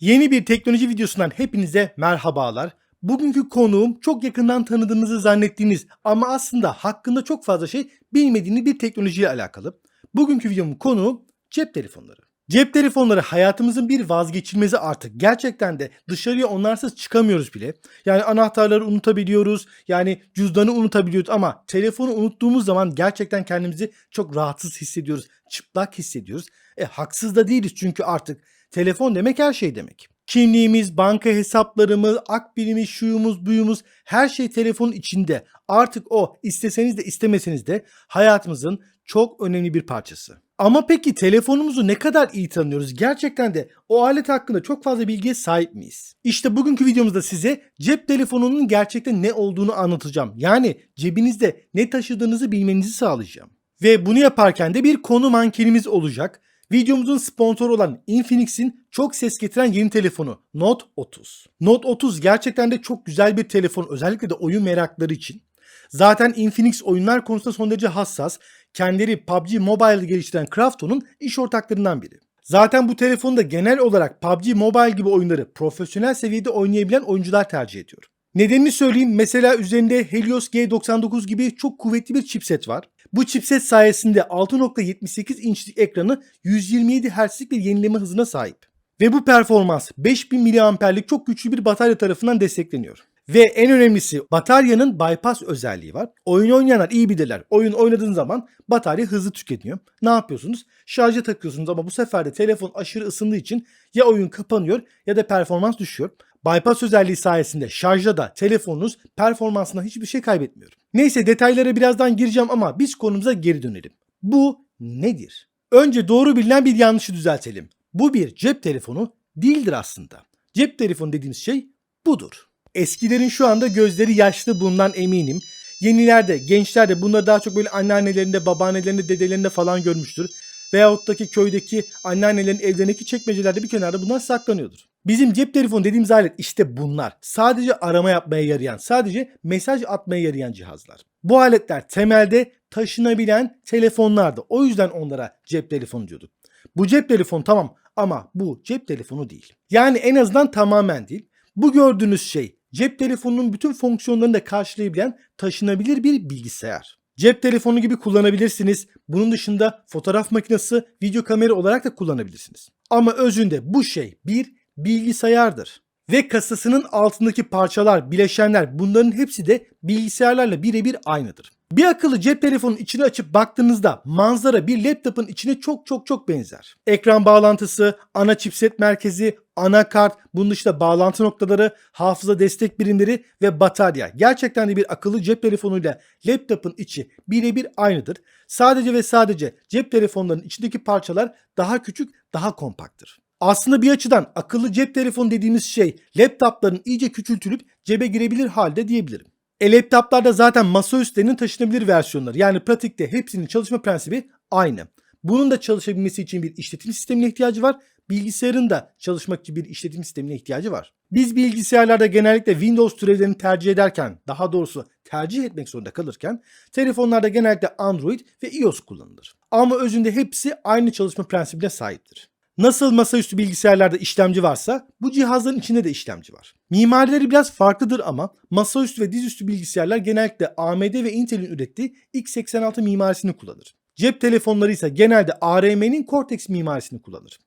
Yeni bir teknoloji videosundan hepinize merhabalar. Bugünkü konuğum çok yakından tanıdığınızı zannettiğiniz ama aslında hakkında çok fazla şey bilmediğiniz bir teknolojiyle alakalı. Bugünkü videomun konuğu cep telefonları. Cep telefonları hayatımızın bir vazgeçilmezi artık. Gerçekten de dışarıya onlarsız çıkamıyoruz bile. Yani anahtarları unutabiliyoruz. Yani cüzdanı unutabiliyoruz ama telefonu unuttuğumuz zaman gerçekten kendimizi çok rahatsız hissediyoruz. Çıplak hissediyoruz. E haksız da değiliz çünkü artık telefon demek her şey demek. Kimliğimiz, banka hesaplarımız, akbilimiz, şuyumuz, buyumuz her şey telefonun içinde. Artık o isteseniz de istemeseniz de hayatımızın çok önemli bir parçası. Ama peki telefonumuzu ne kadar iyi tanıyoruz? Gerçekten de o alet hakkında çok fazla bilgiye sahip miyiz? İşte bugünkü videomuzda size cep telefonunun gerçekten ne olduğunu anlatacağım. Yani cebinizde ne taşıdığınızı bilmenizi sağlayacağım. Ve bunu yaparken de bir konu mankenimiz olacak. Videomuzun sponsoru olan Infinix'in çok ses getiren yeni telefonu Note 30. Note 30 gerçekten de çok güzel bir telefon özellikle de oyun merakları için. Zaten Infinix oyunlar konusunda son derece hassas. Kendileri PUBG Mobile geliştiren Krafton'un iş ortaklarından biri. Zaten bu telefonda genel olarak PUBG Mobile gibi oyunları profesyonel seviyede oynayabilen oyuncular tercih ediyor. Nedenini söyleyeyim. Mesela üzerinde Helios G99 gibi çok kuvvetli bir chipset var. Bu chipset sayesinde 6.78 inçlik ekranı 127 Hz'lik bir yenileme hızına sahip. Ve bu performans 5000 mAh'lik çok güçlü bir batarya tarafından destekleniyor. Ve en önemlisi bataryanın bypass özelliği var. Oyun oynayanlar iyi bilirler. Oyun oynadığın zaman batarya hızlı tükeniyor. Ne yapıyorsunuz? Şarja takıyorsunuz ama bu sefer de telefon aşırı ısındığı için ya oyun kapanıyor ya da performans düşüyor. Bypass özelliği sayesinde şarjda da telefonunuz performansına hiçbir şey kaybetmiyor. Neyse detaylara birazdan gireceğim ama biz konumuza geri dönelim. Bu nedir? Önce doğru bilinen bir yanlışı düzeltelim. Bu bir cep telefonu değildir aslında. Cep telefonu dediğimiz şey budur. Eskilerin şu anda gözleri yaşlı bundan eminim. Yeniler de gençler de bunları daha çok böyle anneannelerinde, babaannelerinde, dedelerinde falan görmüştür. Veyahut da ki köydeki anneannelerin evlerindeki çekmecelerde bir kenarda bunlar saklanıyordur. Bizim cep telefonu dediğimiz alet işte bunlar. Sadece arama yapmaya yarayan, sadece mesaj atmaya yarayan cihazlar. Bu aletler temelde taşınabilen telefonlardı. O yüzden onlara cep telefonu diyorduk. Bu cep telefonu tamam ama bu cep telefonu değil. Yani en azından tamamen değil. Bu gördüğünüz şey cep telefonunun bütün fonksiyonlarını da karşılayabilen taşınabilir bir bilgisayar. Cep telefonu gibi kullanabilirsiniz. Bunun dışında fotoğraf makinesi, video kamera olarak da kullanabilirsiniz. Ama özünde bu şey bir bilgisayardır. Ve kasasının altındaki parçalar, bileşenler bunların hepsi de bilgisayarlarla birebir aynıdır. Bir akıllı cep telefonunun içini açıp baktığınızda manzara bir laptopun içine çok çok çok benzer. Ekran bağlantısı, ana chipset merkezi, anakart, bunun dışında bağlantı noktaları, hafıza destek birimleri ve batarya. Gerçekten de bir akıllı cep telefonuyla laptopun içi birebir aynıdır. Sadece ve sadece cep telefonlarının içindeki parçalar daha küçük, daha kompaktır. Aslında bir açıdan akıllı cep telefonu dediğimiz şey laptopların iyice küçültülüp cebe girebilir halde diyebilirim. E laptoplarda zaten masaüstlerinin taşınabilir versiyonları. Yani pratikte hepsinin çalışma prensibi aynı. Bunun da çalışabilmesi için bir işletim sistemine ihtiyacı var. Bilgisayarın da çalışmak için bir işletim sistemine ihtiyacı var. Biz bilgisayarlarda genellikle Windows türevlerini tercih ederken, daha doğrusu tercih etmek zorunda kalırken, telefonlarda genellikle Android ve iOS kullanılır. Ama özünde hepsi aynı çalışma prensibine sahiptir. Nasıl masaüstü bilgisayarlarda işlemci varsa bu cihazların içinde de işlemci var. Mimarileri biraz farklıdır ama masaüstü ve dizüstü bilgisayarlar genellikle AMD ve Intel'in ürettiği x86 mimarisini kullanır. Cep telefonları ise genelde ARM'nin Cortex mimarisini kullanır.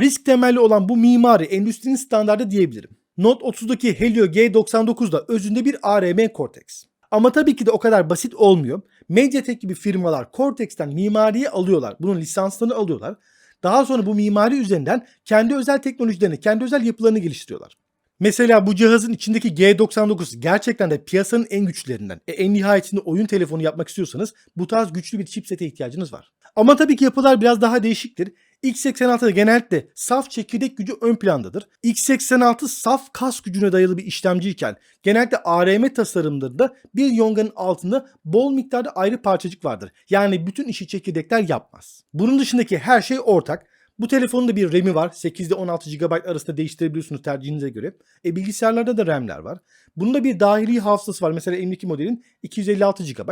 Risk temelli olan bu mimari endüstrinin standardı diyebilirim. Note 30'daki Helio G99 da özünde bir ARM Cortex. Ama tabii ki de o kadar basit olmuyor. Mediatek gibi firmalar Cortex'ten mimariyi alıyorlar. Bunun lisanslarını alıyorlar. Daha sonra bu mimari üzerinden kendi özel teknolojilerini, kendi özel yapılarını geliştiriyorlar. Mesela bu cihazın içindeki G99 gerçekten de piyasanın en güçlerinden. E, en nihayetinde oyun telefonu yapmak istiyorsanız bu tarz güçlü bir chipsete ihtiyacınız var. Ama tabii ki yapılar biraz daha değişiktir. X86'da genellikle saf çekirdek gücü ön plandadır. x86 saf kas gücüne dayalı bir işlemciyken genellikle ARM tasarımlarında bir yonganın altında bol miktarda ayrı parçacık vardır. Yani bütün işi çekirdekler yapmaz. Bunun dışındaki her şey ortak. Bu telefonun da bir RAM'i var. 8 ile 16 GB arasında değiştirebiliyorsunuz tercihinize göre. E bilgisayarlarda da RAM'ler var. Bunun da bir dahili hafızası var. Mesela elimdeki modelin 256 GB.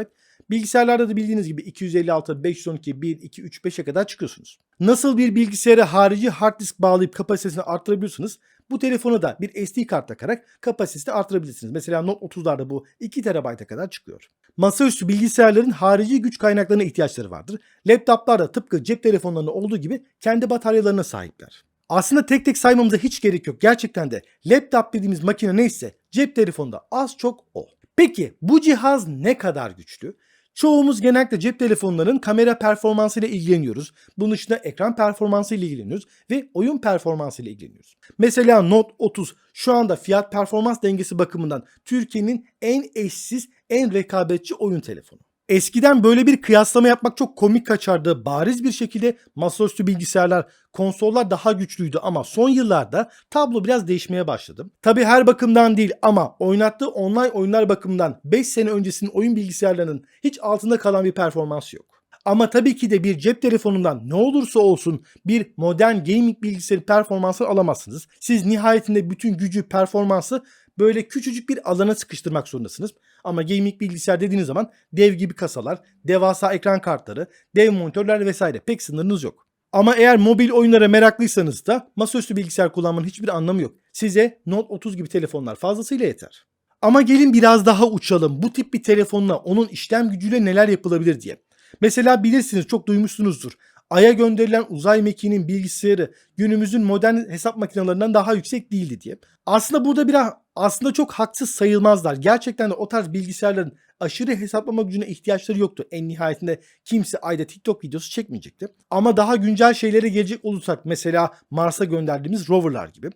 Bilgisayarlarda da bildiğiniz gibi 256, 512, 1, 2, 3, 5'e kadar çıkıyorsunuz. Nasıl bir bilgisayara harici hard disk bağlayıp kapasitesini arttırabiliyorsunuz? Bu telefona da bir SD kart takarak kapasitesini arttırabilirsiniz. Mesela Note 30'larda bu 2 TB'a kadar çıkıyor. Masaüstü bilgisayarların harici güç kaynaklarına ihtiyaçları vardır. Laptoplar da tıpkı cep telefonlarında olduğu gibi kendi bataryalarına sahipler. Aslında tek tek saymamıza hiç gerek yok. Gerçekten de laptop dediğimiz makine neyse cep telefonunda az çok o. Peki bu cihaz ne kadar güçlü? Çoğumuz genellikle cep telefonlarının kamera performansı ile ilgileniyoruz. Bunun dışında ekran performansı ile ilgileniyoruz ve oyun performansı ile ilgileniyoruz. Mesela Note 30 şu anda fiyat performans dengesi bakımından Türkiye'nin en eşsiz, en rekabetçi oyun telefonu. Eskiden böyle bir kıyaslama yapmak çok komik kaçardı. Bariz bir şekilde masaüstü bilgisayarlar, konsollar daha güçlüydü ama son yıllarda tablo biraz değişmeye başladı. Tabi her bakımdan değil ama oynattığı online oyunlar bakımından 5 sene öncesinin oyun bilgisayarlarının hiç altında kalan bir performans yok. Ama tabii ki de bir cep telefonundan ne olursa olsun bir modern gaming bilgisayarı performansı alamazsınız. Siz nihayetinde bütün gücü, performansı böyle küçücük bir alana sıkıştırmak zorundasınız. Ama gaming bilgisayar dediğiniz zaman dev gibi kasalar, devasa ekran kartları, dev monitörler vesaire pek sınırınız yok. Ama eğer mobil oyunlara meraklıysanız da masaüstü bilgisayar kullanmanın hiçbir anlamı yok. Size Note 30 gibi telefonlar fazlasıyla yeter. Ama gelin biraz daha uçalım. Bu tip bir telefonla onun işlem gücüyle neler yapılabilir diye. Mesela bilirsiniz çok duymuşsunuzdur. Ay'a gönderilen uzay mekiğinin bilgisayarı günümüzün modern hesap makinelerinden daha yüksek değildi diye. Aslında burada biraz aslında çok haksız sayılmazlar. Gerçekten de o tarz bilgisayarların aşırı hesaplama gücüne ihtiyaçları yoktu. En nihayetinde kimse ayda TikTok videosu çekmeyecekti. Ama daha güncel şeylere gelecek olursak mesela Mars'a gönderdiğimiz roverlar gibi.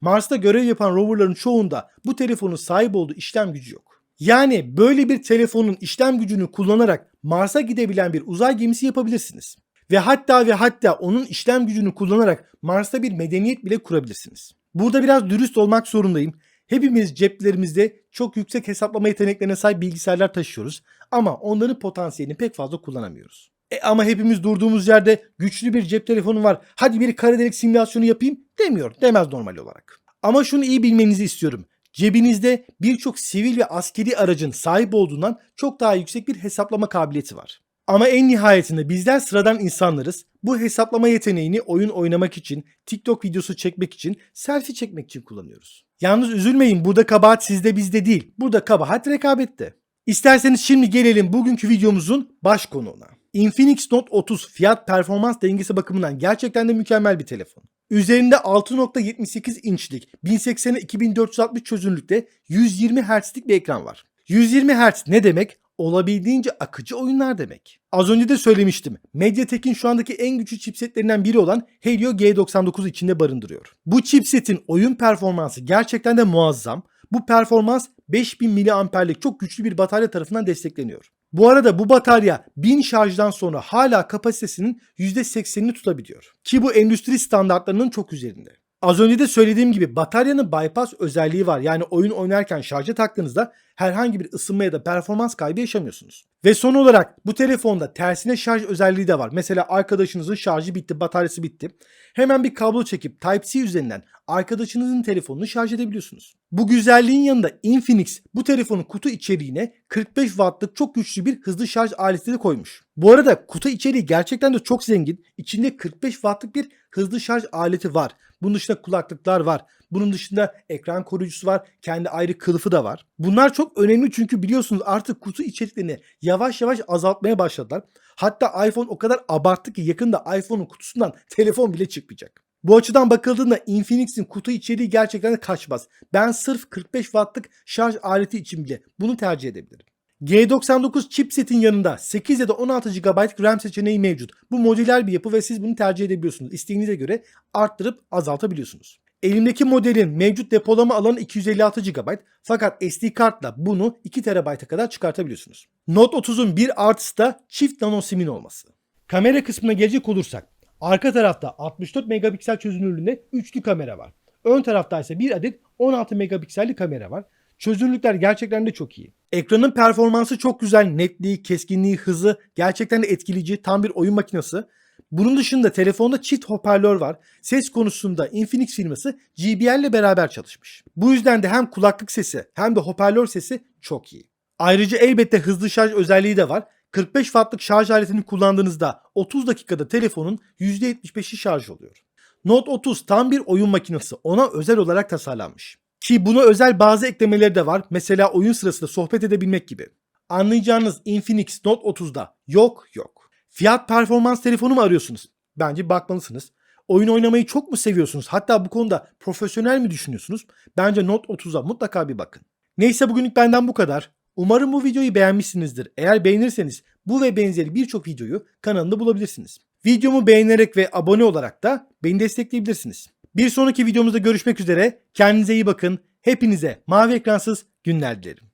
Mars'ta görev yapan roverların çoğunda bu telefonun sahip olduğu işlem gücü yok. Yani böyle bir telefonun işlem gücünü kullanarak Mars'a gidebilen bir uzay gemisi yapabilirsiniz. Ve hatta ve hatta onun işlem gücünü kullanarak Mars'ta bir medeniyet bile kurabilirsiniz. Burada biraz dürüst olmak zorundayım. Hepimiz ceplerimizde çok yüksek hesaplama yeteneklerine sahip bilgisayarlar taşıyoruz ama onların potansiyelini pek fazla kullanamıyoruz. E ama hepimiz durduğumuz yerde güçlü bir cep telefonu var. Hadi bir kara delik simülasyonu yapayım demiyor. Demez normal olarak. Ama şunu iyi bilmenizi istiyorum. Cebinizde birçok sivil ve askeri aracın sahip olduğundan çok daha yüksek bir hesaplama kabiliyeti var. Ama en nihayetinde bizler sıradan insanlarız. Bu hesaplama yeteneğini oyun oynamak için, TikTok videosu çekmek için, selfie çekmek için kullanıyoruz. Yalnız üzülmeyin burada kabahat sizde bizde değil. Burada kabahat rekabette. İsterseniz şimdi gelelim bugünkü videomuzun baş konuğuna. Infinix Note 30 fiyat performans dengesi bakımından gerçekten de mükemmel bir telefon. Üzerinde 6.78 inçlik 1080'e 2460 çözünürlükte 120 Hz'lik bir ekran var. 120 Hz ne demek? Olabildiğince akıcı oyunlar demek. Az önce de söylemiştim. MediaTek'in şu andaki en güçlü chipsetlerinden biri olan Helio G99 içinde barındırıyor. Bu chipsetin oyun performansı gerçekten de muazzam. Bu performans 5000 mAh'lik çok güçlü bir batarya tarafından destekleniyor. Bu arada bu batarya 1000 şarjdan sonra hala kapasitesinin %80'ini tutabiliyor. Ki bu endüstri standartlarının çok üzerinde. Az önce de söylediğim gibi bataryanın bypass özelliği var. Yani oyun oynarken şarja taktığınızda herhangi bir ısınma ya da performans kaybı yaşamıyorsunuz. Ve son olarak bu telefonda tersine şarj özelliği de var. Mesela arkadaşınızın şarjı bitti, bataryası bitti. Hemen bir kablo çekip Type-C üzerinden arkadaşınızın telefonunu şarj edebiliyorsunuz. Bu güzelliğin yanında Infinix bu telefonun kutu içeriğine 45 wattlık çok güçlü bir hızlı şarj aleti de koymuş. Bu arada kutu içeriği gerçekten de çok zengin. İçinde 45 wattlık bir hızlı şarj aleti var. Bunun dışında kulaklıklar var. Bunun dışında ekran koruyucusu var. Kendi ayrı kılıfı da var. Bunlar çok önemli çünkü biliyorsunuz artık kutu içeriklerini yavaş yavaş azaltmaya başladılar. Hatta iPhone o kadar abarttı ki yakında iPhone'un kutusundan telefon bile çıkmayacak. Bu açıdan bakıldığında Infinix'in kutu içeriği gerçekten kaçmaz. Ben sırf 45 wattlık şarj aleti için bile bunu tercih edebilirim. G99 chipsetin yanında 8 ya da 16 GB RAM seçeneği mevcut. Bu modüler bir yapı ve siz bunu tercih edebiliyorsunuz. İsteğinize göre arttırıp azaltabiliyorsunuz. Elimdeki modelin mevcut depolama alanı 256 GB fakat SD kartla bunu 2 TB'a kadar çıkartabiliyorsunuz. Note 30'un bir artısı da çift nano simin olması. Kamera kısmına gelecek olursak arka tarafta 64 megapiksel çözünürlüğünde üçlü kamera var. Ön tarafta ise bir adet 16 megapikselli kamera var. Çözünürlükler gerçekten de çok iyi. Ekranın performansı çok güzel. Netliği, keskinliği, hızı gerçekten de etkileyici. Tam bir oyun makinesi. Bunun dışında telefonda çift hoparlör var. Ses konusunda Infinix firması JBL ile beraber çalışmış. Bu yüzden de hem kulaklık sesi hem de hoparlör sesi çok iyi. Ayrıca elbette hızlı şarj özelliği de var. 45 wattlık şarj aletini kullandığınızda 30 dakikada telefonun %75'i şarj oluyor. Note 30 tam bir oyun makinesi. Ona özel olarak tasarlanmış. Ki buna özel bazı eklemeleri de var. Mesela oyun sırasında sohbet edebilmek gibi. Anlayacağınız Infinix Note 30'da yok yok. Fiyat performans telefonu mu arıyorsunuz? Bence bakmalısınız. Oyun oynamayı çok mu seviyorsunuz? Hatta bu konuda profesyonel mi düşünüyorsunuz? Bence Note 30'a mutlaka bir bakın. Neyse bugünlük benden bu kadar. Umarım bu videoyu beğenmişsinizdir. Eğer beğenirseniz bu ve benzeri birçok videoyu kanalımda bulabilirsiniz. Videomu beğenerek ve abone olarak da beni destekleyebilirsiniz. Bir sonraki videomuzda görüşmek üzere. Kendinize iyi bakın. Hepinize mavi ekransız günler dilerim.